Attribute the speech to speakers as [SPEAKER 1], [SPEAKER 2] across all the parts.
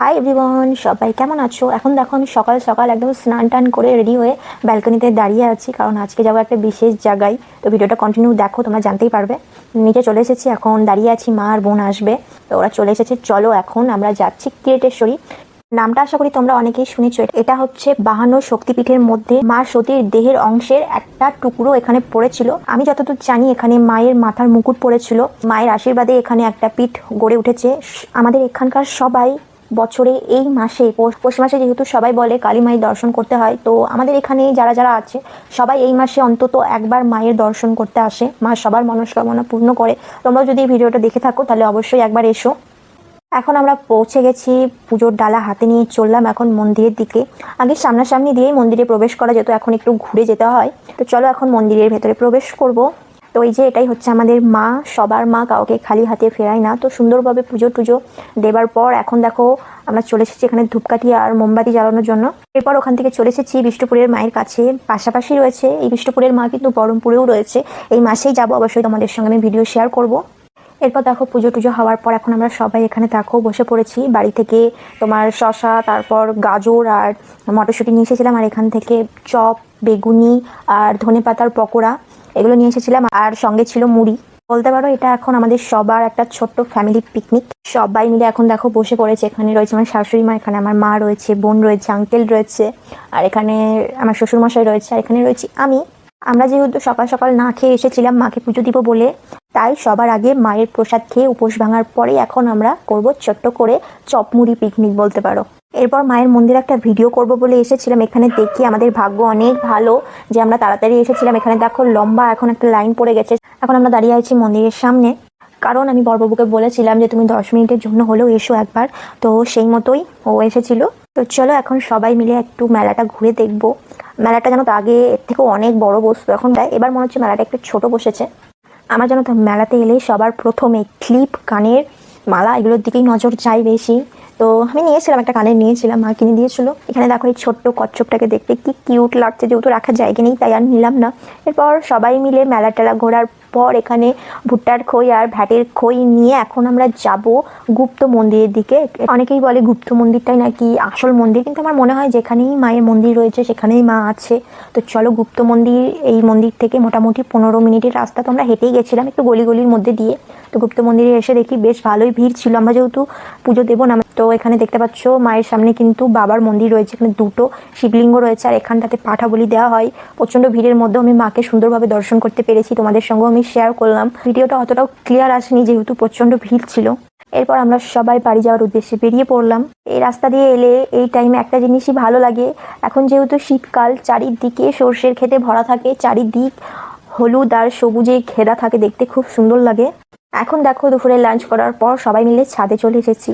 [SPEAKER 1] Hi everyone সবাই কেমন আছো? এখন দেখো আমি সকাল সকাল একদম স্নান টান করে রেডি হয়ে ব্যালকনিতে দাঁড়িয়ে আছি, কারণ আজকে যাব একটা বিশেষ জায়গায়। তো ভিডিওটা কন্টিনিউ দেখো, তোমরা জানতেই পারবে। নিচে চলে এসেছি, এখন দাঁড়িয়ে আছি, মা আর বোন আসবে। তো ওরা চলে এসেছে, চলো এখন আমরা যাচ্ছি কিরেটেশ্বরী নামটা আশা করি তোমরা অনেকেই শুনেছ, এটা হচ্ছে বাহান্ন শক্তিপীঠের মধ্যে মা সতীর দেহের অংশের একটা টুকরো এখানে পড়েছিল। আমি যতদূর জানি, এখানে মায়ের মাথার মুকুট পড়েছিল। মায়ের আশীর্বাদে এখানে একটা পীঠ গড়ে উঠেছে। আমাদের এখানকার সবাই বছরে এই মাসে, পৌষ মাসে যেহেতু সবাই বলে কালী মায়ের দর্শন করতে হয়, তো আমাদের এখানে যারা যারা আছে, সবাই এই মাসে অন্তত একবার মায়ের দর্শন করতে আসে। মা সবার মনস্কামনা পূর্ণ করে। তোমরা যদি এই ভিডিওটা দেখে থাকো, তাহলে অবশ্যই একবার এসো। এখন আমরা পৌঁছে গেছি, পুজোর ডালা হাতে নিয়ে চললাম এখন মন্দিরের দিকে। আগে সামনাসামনি দিয়েই মন্দিরে প্রবেশ করা যেত, এখন একটু ঘুরে যেতে হয়। তো চলো এখন মন্দিরের ভেতরে প্রবেশ করব। তো এই যে এটাই হচ্ছে আমাদের মা, সবার মা কাউকে খালি হাতে ফেরায় না। তো সুন্দরভাবে পুজো টুজো দেবার পর এখন দেখো আমরা চলে এসেছি এখানে ধূপকাঠি আর মোমবাতি জ্বালানোর জন্য। এরপর ওখান থেকে চলে এসেছি বিষ্ণুপুরের মায়ের কাছে। পাশাপাশি রয়েছে এই বিষ্ণুপুরের মা কিন্তু বহরমপুরেও রয়েছে। এই মাসেই যাব, অবশ্যই তোমাদের সঙ্গে আমি ভিডিও শেয়ার করব। এরপর দেখো পুজো টুজো হওয়ার পর এখন আমরা সবাই এখানে দেখো বসে পড়েছি। বাড়ি থেকে তোমার শশা তারপর গাজর আর মটরশুঁটি নিয়ে এসেছিলাম আর এখান থেকে চপ, বেগুনি আর ধনে পাতার পকোড়া এগুলো নিয়ে এসেছিলাম আর সঙ্গে ছিল মুড়ি। বলতে পারো এটা এখন আমাদের সবার একটা ছোট্ট ফ্যামিলি পিকনিক সবাই মিলে এখন দেখো বসে পড়েছে। এখানে রয়েছে আমার শাশুড়ি মা, এখানে আমার মা রয়েছে, বোন রয়েছে আঙ্কেল রয়েছে আর এখানে আমার শ্বশুরমশাই রয়েছে। আর এখানে রয়েছি আমি। আমরা যেহেতু সকাল সকাল না খেয়ে এসেছিলাম মাকে পুজো দিব বলে তাই সবার আগে মায়ের প্রসাদ খেয়ে উপোস ভাঙার পরে এখন আমরা করব ছোট্ট করে চপমুড়ি পিকনিক বলতে পারো। এরপর মায়ের মন্দিরে একটা ভিডিও করব বলে এসেছিলাম। এখানে দেখি আমাদের ভাগ্য অনেক ভালো যে আমরা তাড়াতাড়ি এসেছিলাম। এখানে দেখো লম্বা এখন একটা লাইন পড়ে গেছে। এখন আমরা দাঁড়িয়ে আছি মন্দিরের সামনে। কারণ আমি বড়বাবুকে বলেছিলাম যে তুমি দশ মিনিটের জন্য হলেও এসো একবার। তো সেই মতোই ও এসেছিল। তো চলো এখন সবাই মিলে একটু মেলাটা ঘুরে দেখব। মেলাটা যেন তো আগে এর থেকেও অনেক বড় বস্তু। এখন এবার মনে হচ্ছে মেলাটা একটু ছোট বসেছে। আমার যেন তো মেলাতে এলে সবার প্রথমে ক্লিপ, কানের মালা, এগুলোর দিকেই নজর চাই বেশি। তো আমি নিয়েছিলাম একটা কানের, নিয়েছিলাম, মা কিনে দিয়েছিল। এখানে দেখো এই ছোট্ট কচ্ছপটাকে দেখতে কি কিউট লাগছে, যেহেতু রাখার জায়গা নেই, তাই আর নিলাম না। এরপর সবাই মিলে মেলা টেলা ঘোরার পর এখানে ভুট্টার খই আর ভ্যাটের খই নিয়ে এখন আমরা যাব গুপ্ত মন্দিরের দিকে। অনেকেই বলে গুপ্ত মন্দিরটাই নাকি আসল মন্দির, কিন্তু আমার মনে হয় যেখানেই মায়ের মন্দির রয়েছে, সেখানেই মা আছে। তো চলো গুপ্ত মন্দির, এই মন্দির থেকে মোটামুটি পনেরো মিনিটের রাস্তা, তো আমরা হেঁটেই গেছিলাম একটু গলি গলির মধ্যে দিয়ে। তো গুপ্ত মন্দিরে এসে দেখি বেশ ভালোই ভিড় ছিল। আমরা যেহেতু পুজো দেবো না তো এখানে দেখতে পাচ্ছ, মায়ের সামনে কিন্তু বাবার মন্দির রয়েছে, এখানে দুটো শিবলিঙ্গ রয়েছে, আর এখানটাতে পাঠা বলি দেওয়া হয়। প্রচণ্ড ভিড়ের মধ্যেও আমি মাকে সুন্দরভাবে দর্শন করতে পেরেছি, তোমাদের সঙ্গেও আমি শেয়ার করলাম। ভিডিওটা অতটাও ক্লিয়ার আসেনি, যেহেতু প্রচণ্ড ভিড় ছিল। এরপর আমরা সবাই বাড়ি যাওয়ার উদ্দেশ্যে বেরিয়ে পড়লাম। এই রাস্তা দিয়ে এলে এই টাইমে একটা জিনিসই ভালো লাগে। এখন যেহেতু শীতকাল, চারিদিকে সর্ষের খেতে ভরা থাকে, চারিদিক হলুদ আর সবুজে ঘেরা থাকে, দেখতে খুব সুন্দর লাগে। এখন দেখো দুপুরে লাঞ্চ করার পর সবাই মিলে ছাদে চলে এসেছি।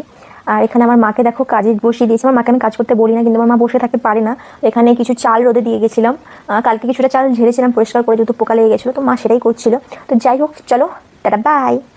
[SPEAKER 1] আর এখানে আমার মাকে দেখো কাজে বসিয়ে দিয়েছি। আমার মাকে আমি কাজ করতে বলি না, কিন্তু আমার মা বসে থাকতে পারে না। এখানে কিছু চাল রোদে দিয়ে গেছিলাম। কালকে কিছুটা চাল ঝেড়েছিলাম, পরিষ্কার করে যেহেতু পোকা লেগে গেছিল, তো মা সেটাই করছিল। তো যাই হোক, চলো, টাটা বাই